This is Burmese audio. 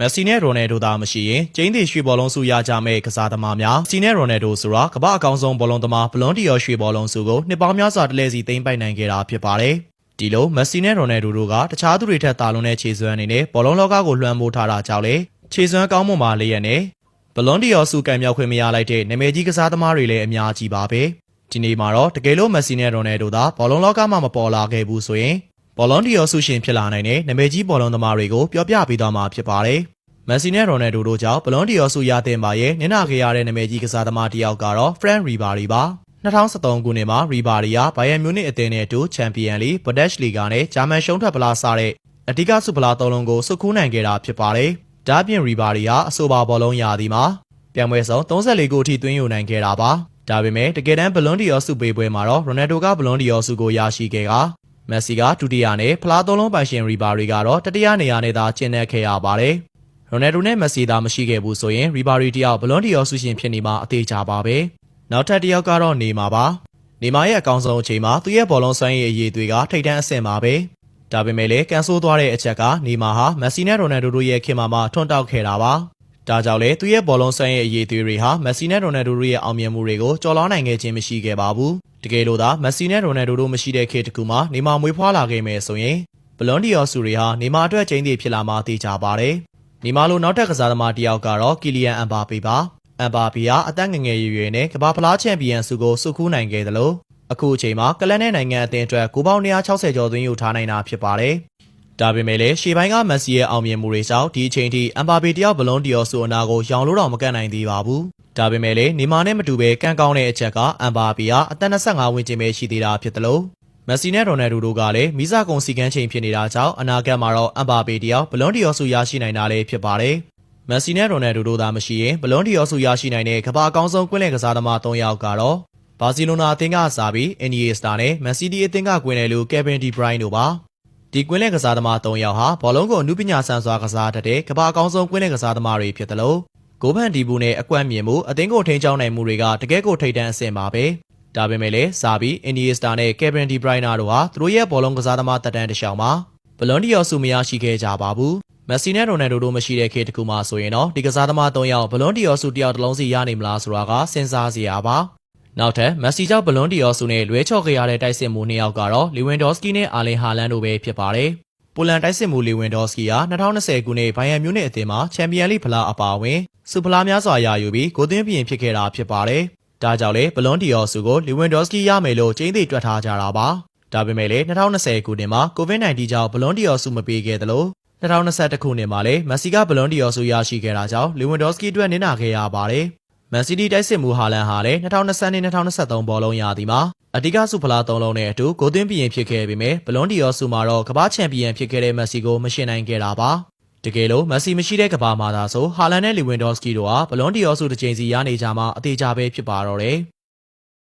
မက်ဆီနဲ့ရိုနယ်ဒိုသာမရှိရင်ကျင်းသည့်ရွှေဘောလုံးဆုရကြမဲ့ကစားသမားများစီနဲ့ရိုနယ်ဒိုဆိုတာကမ္ဘာအကောင်းဆုံးဘောလုံးသမားဘလွန်တီယောရွှေဘောလုံးဆုကိုနှစ်ပေါင်းများစွာတလဲစီသိမ်းပိုက်နိုင်ခဲ့တာဖြစ်ပါတယ်။ဒီလိုမက်ဆီနဲ့ရိုနယ်ဒိုတို့ကတခြားသူတွေထက်တာလွန်တဲ့ခြေစွမ်းအနေနဲ့ဘောလုံးလောကကိုလွှမ်းမိုးထားတာကြောင့်လေခြေစွမ်းကောင်းမွန်ပါလျက်နဲ့ဘလွန်တီယောဆုကံမြောက်ခွင့်မရလိုက်တဲ့နာမည်ကြီးကစားသမားတွေလည်းအများကြီးပါပဲ။ဒီနေ့မှာတော့တကယ်လို့မက်ဆီနဲ့ရိုနယ်ဒိုသာဘောလုံးလောကမှာမပေါ်လာခဲ့ဘူးဆိုရင် ဘောလုံးတီယောဆုရှင်ဖြစ်လာနိုင်တဲ့နာမည်ကြီးဘောလုံးသမားတွေကိုပြောပြပေးသွားမှာဖြစ်ပါတယ်။မက်ဆီနဲ့ရိုနယ်ဒိုတို့ကြောင့်ဘလွန်ဒီယောဆုရတဲ့ပါရဲ့နင်နာခဲ့ရတဲ့နာမည်ကြီးကစားသမားတစ်ယောက်ကတော့ Frank Ribery ပါ2013ခုနှစ်မှာ Ribery ကဘိုင်ယန်မြူနစ်အသင်းနဲ့အတူချန်ပီယံလိဘဒက်ရှ်လီဂါနဲ့ဂျာမန်ရှုံးထွက်ပလားစားတဲ့အဓိကဆုပလားသုံးလုံးကိုစုခူးနိုင်ခဲ့တာဖြစ်ပါတယ်။ဒါ့အပြင် Ribery ကအဆိုပါဘောလုံးရာသီမှာပြိုင်ပွဲစုံ34ဂိုးအထိသွင်းယူနိုင်ခဲ့တာပါ။ဒါပေမဲ့တကယ်တမ်းဘလွန်ဒီယောဆုပေးပွဲမှာတော့ရိုနယ်ဒိုကဘလွန်ဒီယောဆုကိုရရှိခဲ့က မက်ဆီကဒုတိယနဲ့ဖလားသုံးလုံးပိုင်ရှင် Ribery ကတော့တတိယနေရာနဲ့သာကျင်းနေခဲ့ရပါတယ်။ရိုနယ်ဒိုနဲ့မက်ဆီသာမရှိခဲ့ဘူးဆိုရင်ရီဘာရီတယောက်ဘလွန်ဒီယောဆုရှင်ဖြစ်နေမှာအသေးချပါပဲနောက်ထပ်တစ်ယောက်ကတော့နေမှာပါနေမာရဲ့အကောင်ဆုံးအချိန်မှာသူ့ရဲ့ဘောလုံးစွမ်းရည်အရေးတွေကထိတ်တန့်အဆင့်ပါပဲဒါပေမဲ့လည်းကန်ဆိုးသွားတဲ့အချက်ကနေမာဟာမက်ဆီနဲ့ရိုနယ်ဒိုတို့ရဲ့ခင်မာမှာထွန်းတောက်ခဲ့တာပါ ဒါကြောင့်လေသူ့ရဲ့ဘောလုံးစွမ်းရည်အရေးတွေဟာမက်ဆီနဲ့ရိုနယ်ဒိုတို့ရဲ့အောင်မြင်မှုတွေကိုကျော်လွှားနိုင်ခဲ့ခြင်းမရှိခဲ့ပါဘူးတကယ်လို့သာမက်ဆီနဲ့ရိုနယ်ဒိုတို့မရှိတဲ့ခေတ်တစ်ခုမှာနေမာမွေးဖွားလာခဲ့မယ်ဆိုရင်ဘလွန်ဒီယောဆုတွေဟာနေမာအတွက်ကျင်းသေးဖြစ်လာမှာသိကြပါတယ်နေမာလိုနောက်ထပ်ကစားသမားတစ်ယောက်ကတော့ကီလီယန်အမ်ဘာပေပါအမ်ဘာပေဟာအသက်ငယ်ငယ်ရွယ်ရွယ်နဲ့ကမ္ဘာဖလားချန်ပီယံဆုကိုစုခူးနိုင်ခဲ့တယ်လို့အခုအချိန်မှာကလန်နဲ့နိုင်ငံအသင်းအတွက်ဂိုးပေါင်း160ကျော်သွင်းယူထားနိုင်တာဖြစ်ပါတယ် ဒါပေမဲ့လည်းရှေ့ပိုင်းကမက်ဆီရဲ့အောင်မြင်မှုတွေကြောင့်ဒီအချိန်ထိအမ်ဘာပေတယောက်ဘလွန်ဒီယောဆိုအနာကိုရောင်လို့တော့မကန့်နိုင်သေးပါဘူး။ဒါပေမဲ့လည်းနေမာနဲ့မတူဘဲကန့်ကောင်းတဲ့အချက်ကအမ်ဘာပေဟာအသက်25ဝန်းကျင်ပဲရှိသေးတာဖြစ်တယ်လို့မက်ဆီနဲ့ရိုနယ်ဒိုတို့ကလည်းမိစကုံစီကန်းချိန်ဖြစ်နေတာကြောင့်အနာဂတ်မှာတော့အမ်ဘာပေတယောက်ဘလွန်ဒီယောဆုရရှိနိုင်တာလည်းဖြစ်ပါတယ်။မက်ဆီနဲ့ရိုနယ်ဒိုတို့သာမရှိရင်ဘလွန်ဒီယောဆုရရှိနိုင်တဲ့ကမ္ဘာအကောင်းဆုံးကွင်းလယ်ကစားသမား၃ယောက်ကတော့ဘာစီလိုနာအသင်းကစားပြီးအင်နီယေစတာနဲ့မန်စီးတီးအသင်းကကွင်းလယ်လူကယ်ဗင်ဒီဘရိုင်းတို့ပါ။ ဒီကွင်းလယ်ကစားသမား၃ယောက်ဟာဘောလုံးကိုအနုပညာဆန်စွာကစားတတ်တဲ့ကမ္ဘာအကောင်းဆုံးကွင်းလယ်ကစားသမားတွေဖြစ်တယ်လို့ဂိုးဖန်ဒီဘူးနဲ့အကွက်မြင်မှုအသင်းကိုထိန်းချောင်းနိုင်မှုတွေကတကယ့်ကိုထိတ်တန့်အဆင့်ပါပဲ။ဒါပေမဲ့လည်းစာပြီးအင်ဒီယေစတာနဲ့ကယ်ဗင်ဒီဘရိုင်းနာတို့ဟာသူတို့ရဲ့ဘောလုံးကစားသမားတက်တန်းတစ်လျှောက်မှာဘလွန်ဒီယောဆုမရရှိခဲ့ကြပါဘူး။မက်ဆီနဲ့ရိုနယ်ဒိုတို့မရှိတဲ့ခေတ်တစ်ခုမှဆိုရင်တော့ဒီကစားသမား၃ယောက်ဘလွန်ဒီယောဆုတယောက်တစ်လုံးစီရနိုင်မလားဆိုတာကစဉ်းစားစရာပါ။ နောက်ထပ်မက်ဆီကြောင့်ဘလွန်ဒီယောဆုနဲ့လွဲချော်ခဲ့ရတဲ့တိုက်စစ်မှုနှစ်ယောက်ကတော့လီဝင်ဒေါစကီနဲ့အာလင်ဟာလန်တို့ပဲဖြစ်ပါတယ်။ပိုလန်တိုက်စစ်မှုလီဝင်ဒေါစကီဟာ2020ခုနှစ်ဘိုင်ယန်မြူးနစ်အသင်းမှာချန်ပီယံလိဖလားအပါအဝင်စူဖလားများစွာရယူပြီးဂိုးသွင်းပြင်ဖြစ်ခဲ့တာဖြစ်ပါတယ်။ဒါကြောင့်လေဘလွန်ဒီယောဆုကိုလီဝင်ဒေါစကီရမယ်လို့ကျင်းသိတွက်ထားကြတာပါ။ဒါပေမဲ့လေ2020ခုနှစ်မှာကိုဗစ် -19 ကြောင့်ဘလွန်ဒီယောဆုမပေးခဲ့သလို2021ခုနှစ်မှာလည်းမက်ဆီကဘလွန်ဒီယောဆုရရှိခဲ့တာကြောင့်လီဝင်ဒေါစကီအတွက်နင်းနာခဲ့ရပါတယ်။ မန်စီးတီးတိုက်စစ်မှုဟာလန်ဟာလည်း2020-2023ဘောလုံးရာသီမှာအဓိကဆုဖလား၃လုံးနဲ့အတူဂိုးသွင်းပြင်ဖြစ်ခဲ့ပေမဲ့ဘလွန်ဒီယောဆုမှာတော့ကမ္ဘာချန်ပီယံဖြစ်ခဲ့တဲ့မက်ဆီကိုမရှင်နိုင်ခဲ့တာပါ။တကယ်လို့မက်ဆီမရှိတဲ့ကမ္ဘာမှာသာဆိုဟာလန်နဲ့လီဝင်ဒေါစကီတို့ဟာဘလွန်ဒီယောဆုတစ်ချိန်စီရနေကြမှာအသေးချပဲဖြစ်ပါတော့တယ်။